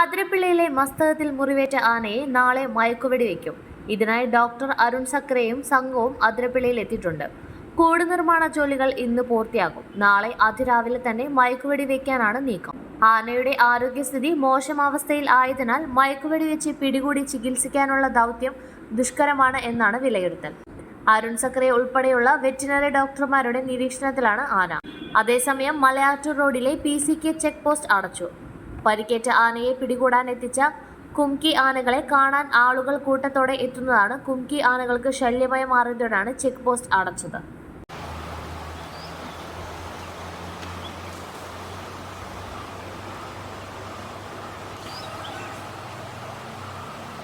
അതിരപ്പിള്ളിയിലെ മസ്തകത്തിൽ മുറിവേറ്റ ആനയെ നാളെ മയക്കുവെടി വയ്ക്കും ഇതിനായി ഡോക്ടർ അരുൺ സക്രയും സംഘവും അതിരപ്പിള്ളിയിൽ എത്തിയിട്ടുണ്ട്. കൂട് നിർമ്മാണ ജോലികൾ ഇന്ന് പൂർത്തിയാകും. നാളെ അതിരാവിലെ തന്നെ മയക്കുവെടി വയ്ക്കാനാണ് നീക്കം. ആനയുടെ ആരോഗ്യസ്ഥിതി മോശം അവസ്ഥയിൽ ആയതിനാൽ മയക്കുവെടി വെച്ച് പിടികൂടി ചികിത്സിക്കാനുള്ള ദൗത്യം ദുഷ്കരമാണ് എന്നാണ് വിലയിരുത്തൽ. അരുൺ സക്രെ ഉൾപ്പെടെയുള്ള വെറ്റിനറി ഡോക്ടർമാരുടെ നിരീക്ഷണത്തിലാണ് ആന. അതേസമയം മലയാറ്റൂർ റോഡിലെ P C K check post അടച്ചു. പരിക്കേറ്റ ആനയെ പിടികൂടാൻ എത്തിച്ച കുംകി ആനകളെ കാണാൻ ആളുകൾ കൂട്ടത്തോടെ എത്തുന്നതാണ് കുംകി ആനകൾക്ക് ശല്യമായി മാറിയതോടാണ് ചെക്ക് പോസ്റ്റ് അടച്ചത്.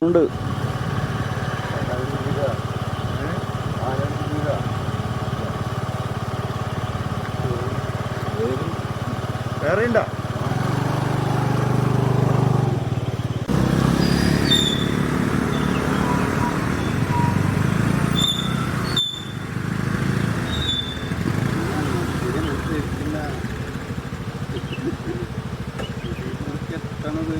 ഉണ്ട് വേറെ ഉണ്ടോ എത്തണത്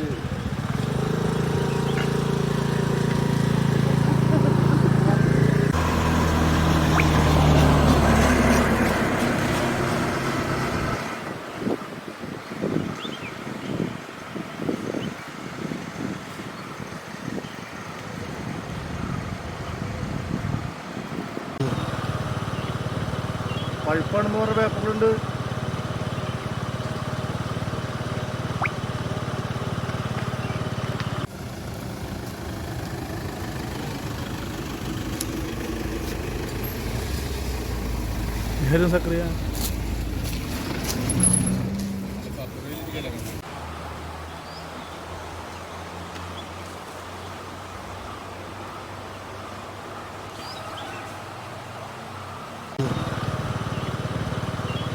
പഴുപ്പാണെന്ന് പറഞ്ഞ പേപ്പറുണ്ട് ഹെരും സക്രിയ.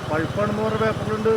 പഴുപ്പാണ് മോറെ പേപ്പറുണ്ട്